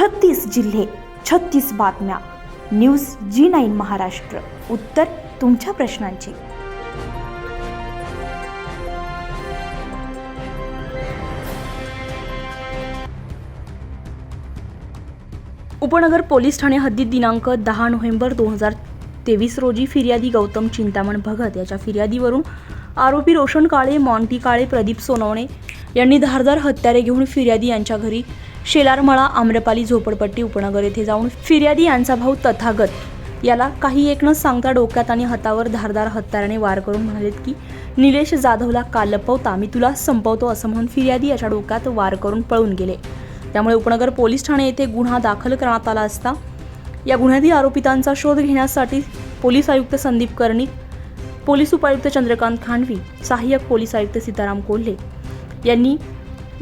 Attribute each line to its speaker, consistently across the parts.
Speaker 1: छत्तीस जिल्हे छत्तीस बातम्या. News G nine Maharashtra. उत्तर तुमच्या प्रश्नांची. उपनगर पोलीस ठाणे हद्दीत दिनांक दहा नोव्हेंबर दोन हजार तेवीस रोजी फिर्यादी गौतम चिंतामण भगत याच्या फिर्यादीवरून आरोपी रोशन काळे मॉन्टी काळे प्रदीप सोनवणे यांनी धारदार हत्यारे घेऊन फिर्यादी यांच्या घरी शेलारमळा आम्रपाली झोपडपट्टी उपनगर येथे जाऊन फिर्यादी यांचा भाऊ तथागत याला काही एक न सांगता डोक्यात आणि हातावर धारदार हत्याराने वार करून म्हणालेत की निलेश जाधवला काल लपवता मी तुला संपवतो असं म्हणून फिर्यादी याच्या डोक्यात वार करून पळून गेले. त्यामुळे उपनगर पोलीस ठाणे येथे गुन्हा दाखल करण्यात आला असता या गुन्ह्यातील आरोपितांचा शोध घेण्यासाठी पोलीस आयुक्त संदीप कर्णिक पोलीस उपायुक्त चंद्रकांत खांडवी सहाय्यक पोलीस आयुक्त सीताराम कोल्हे यांनी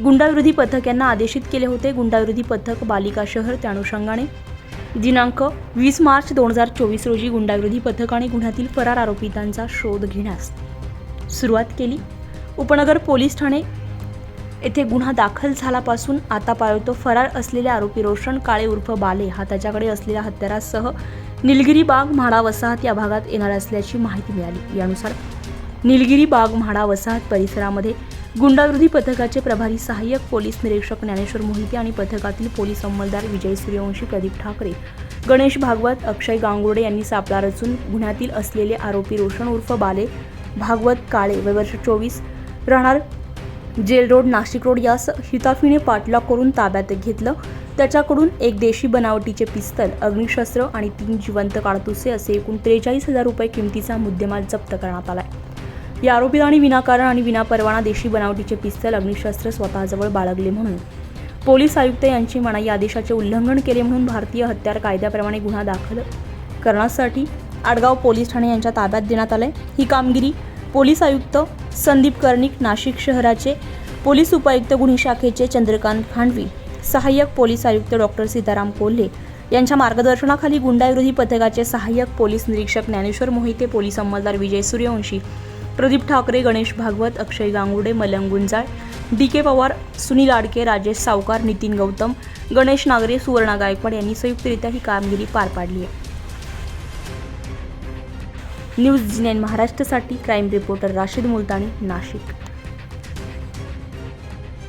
Speaker 1: गुंडाविरोधी पथक यांना आदेशित केले होते. गुंडाविरोधी पथक बालिका शहर त्या अनुषंगाने. दिनांक वीस मार्च दोन हजार चोवीस रोजी गुंडाविरोधी पथक आणि गुन्ह्यातील फरार आरोपितांचा शोध घेण्यास सुरुवात केली. उपनगर पोलीस ठाणे येथे गुन्हा दाखल झाल्यापासून पाळतो. फरार असलेले आरोपी रोशन काळे उर्फ बाले हा त्याच्याकडे असलेल्या हत्यारासह निलगिरी बाग म्हाडा वसाहत या भागात येणार असल्याची माहिती मिळाली. यानुसार निलगिरी बाग म्हाडा वसाहत परिसरामध्ये गुंडाविरोधी पथकाचे प्रभारी सहाय्यक पोलीस निरीक्षक ज्ञानेश्वर मोहिते आणि पथकातील पोलीस अंमलदार विजय सूर्यवंशी प्रदीप ठाकरे. गणेश भागवत अक्षय गांगुर्डे यांनी सापळा रचून गुन्ह्यातील असलेले आरोपी रोशन उर्फ बाले भागवत काळे वय वर्ष चोवीस राहणार जेल रोड नाशिक रोड यास हिताफीने पाठलाग करून ताब्यात घेतलं. त्याच्याकडून एक देशी बनावटीचे पिस्तल अग्निशस्त्र आणि तीन जिवंत काडतुसे असे एकूण त्रेचाळीस हजार रुपये किमतीचा मुद्देमाल जप्त करण्यात आला आहे या आरोपितांनी विनाकारण आणि विनापरवाना देशी बनावटीचे पिस्तल अग्निशस्त्र स्वतःजवळ बाळगले म्हणून. पोलीस आयुक्त यांची मनाई आदेशाचे उल्लंघन केले म्हणून भारतीय हत्यार कायद्याप्रमाणे गुन्हा दाखल करण्यासाठी आडगाव पोलीस ठाणे यांच्या ताब्यात देण्यात आलंय. ही कामगिरी पोलीस आयुक्त संदीप कर्णिक नाशिक शहराचे पोलीस उपायुक्त गुन्हे शाखेचे चंद्रकांत खांडवी सहाय्यक पोलीस आयुक्त डॉक्टर सीताराम कोल्हे यांच्या मार्गदर्शनाखाली गुंडाविरोधी पथकाचे सहाय्यक पोलीस निरीक्षक ज्ञानेश्वर मोहिते पोलीस अंमलदार विजय सूर्यवंशी प्रदीप ठाकरे गणेश भागवत अक्षय गांगुडे मलंग गुंजाळ डी के पवार सुनील आडके राजेश सावकार नितीन गौतम गणेश नागरे सुवर्णा गायकवाड यांनी संयुक्तरित्या ही कामगिरी पार पाडली आहे. न्यूज जी नाईन महाराष्ट्रासाठी क्राईम रिपोर्टर राशीद मुलतानी नाशिक.